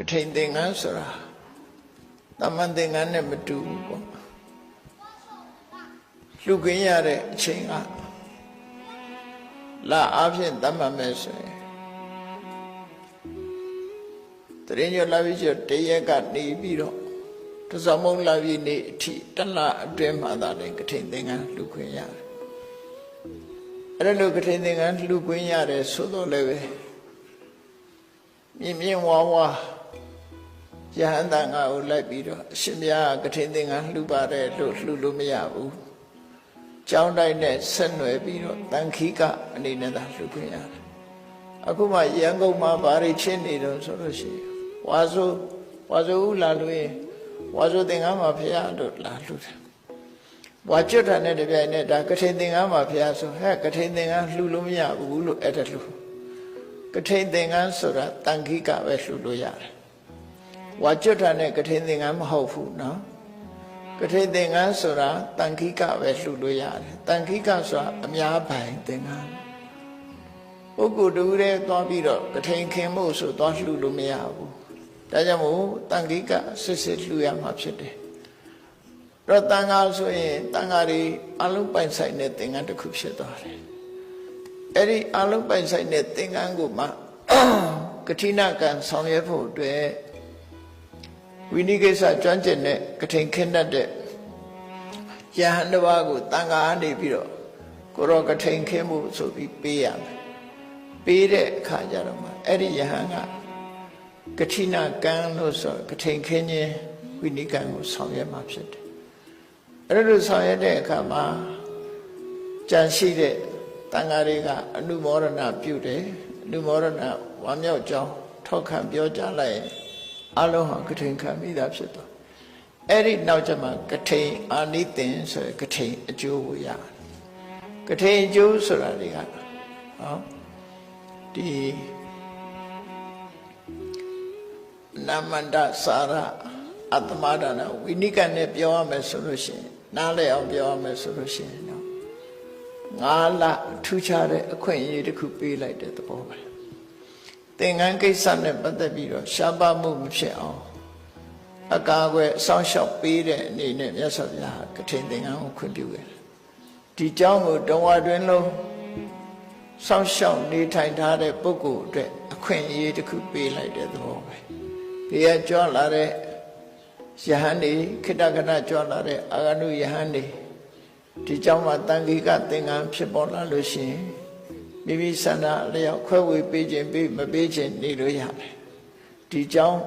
ကထိန်သင်္ကန်းဆိုတာတမန်သင်္ကန်းနဲ့မတူဘူးပေါ့လှူခင်းရတဲ့အချိန်ကလာအားဖြင့်တတ်မှတ်မယ်ဆိုရင်တရင်ကျော်လာပြီးကျော်တရက်ကနေပြီးတော့တစောင်းမုံလာပြီးနေအထိတလအတွင်းမှသာလည်းကထိန်သင်္ကန်းလှူခွင့်ရတယ်အဲ့ဒါလို့ကထိန်သင်္ကန်းလှူခွင့်ရတယ်ဆိုတော့လည်းပဲမြင်မြင်ဝါဝါ ယဟန်တန်ကကိုလိုက်ပြီးတော့အရှင်မြတ်ကထိန်သင်္ကန်းလှူပါတယ်လို့လှူလို့မရဘူးကြောင်းတိုင်းနဲ့ဆက်နွယ်ပြီးတော့တန်ခိကအနေနဲ့သာလှူခွင့်ရတယ်အခုမှရန်ကုန်မှာဘာတွေချင်းနေတော့ဆိုလို့ရှိရင်ဝါဆိုဝါဆိုဦးလာလို့ရင်ဝါဆိုသင်္ကန်းမှာဖရာလို့လာလှူတယ်ဝါကျွတ်တာနဲ့တပြိုင်နက်ဒါကထိန်သင်္ကန်းမှာဖရာဆိုဟဲ့ကထိန်သင်္ကန်းလှူလို့မရဘူးလို့အဲ့ဒါလှူကထိန်သင်္ကန်းဆိုတာတန်ခိကပဲလှူလို့ရတယ် ဝါကျွတ်တာနဲ့ကထိန်သင်္ကန်းမဟုတ်ဘူးနော်ကထိန်သင်္ကန်းဆိုတာတန်ခိကပဲလှူလို့ရတယ်တန်ခိကဆိုတာအများပိုင်သင်္ကန်းပုဂ္ဂိုလ်တူတဲ့သွားပြီးတော့ကထိန်ခင်ဖို့ဆိုသွားလှူလို့မရဘူးဒါကြောင့်မို့တန်ခိကစစ်စစ်လှူရမှာဖြစ်တယ်တော့တန်ခါဆိုရင်တန်ခါတွေအလုံးပိုင်ဆိုင်တဲ့သင်္ကန်းတစ်ခုဖြစ်သွားတယ်အဲ့ဒီအလုံးပိုင်ဆိုင်တဲ့သင်္ကန်းကိုမှကတိနာကံဆောင်ရွက်ဖို့အတွက် ဝိနိကိစ္စကျွမ်းကျင်တဲ့ကထိန်ခင်းတတ်တဲ့ယဟန်တစ်ပါးကိုတန်ခါအနေပြီးတော့ကိုရောကထိန်ခင်းမှုဆိုပြီးပေးရမယ်ပေးတဲ့အခါကျတော့မှအဲ့ဒီယဟန်ကကတိနာကံလို့ဆိုကထိန်ခင်းခြင်းဝိနိကံကိုဆောင်ရွက်မှာဖြစ်တယ်အဲ့လိုဆောင်ရွက်တဲ့အခါမှာကြံရှိတဲ့တန်ဃာတွေကအနုမောဒနာပြုတယ်အနုမောဒနာဝမ်းမြောက်ကြောင်းထောက်ခံပြောကြလိုက်ရင် အလုံးဟာကထိန်ခံမိတာဖြစ်သွားအဲ့ဒီနောက်ကျမှကထိန်အာနိသင်ဆိုရယ်ကထိန်အကျိုးကိုရတယ်ကထိန်အကျိုးဆိုတာတွေကဟောဒီနမန္တစာရအတ္တမဒါနဝိနိကနဲ့ပြောရမယ်ဆိုလို့ရှိရင်နားလည်အောင်ပြောရမယ်ဆိုလို့ရှိရင်တော့ငါးလထူးခြားတဲ့အခွင့်အရေးတစ်ခုပေးလိုက်တဲ့သဘောပဲ သင်္ကန်းကိစ္စနဲ့ပတ်သက်ပြီးတော့ရှားပါမှုမဖြစ်အောင်အကာအကွယ်အဆောင်ရှောက်ပေးတဲ့အနေနဲ့မြတ်စွာဘုရားကထိန်သင်္ကန်းကိုခွင့်ပြုခဲ့တယ်ဒီเจ้าကိုတဝါတွင်လုံးစောင့်ရှောက်နေထိုင်ထားတဲ့ပုဂ္ဂိုလ်အတွက်အခွင့်အရေးတစ်ခုပေးလိုက်တဲ့သဘောပဲဒီကကြွလာတဲ့ယဟန်နေခိတ္တကနကြွလာတဲ့အာဂနုယဟန်နေဒီเจ้าမှာတန်ခိကသင်္ကန်းဖြစ်ပေါ်လာလို့ရှိရင် မိမိဆန္ဒအလျောက်ခွဲဝေပေးခြင်းပေးမပေးခြင်းနေလို့ရတယ်ဒီကြောင့်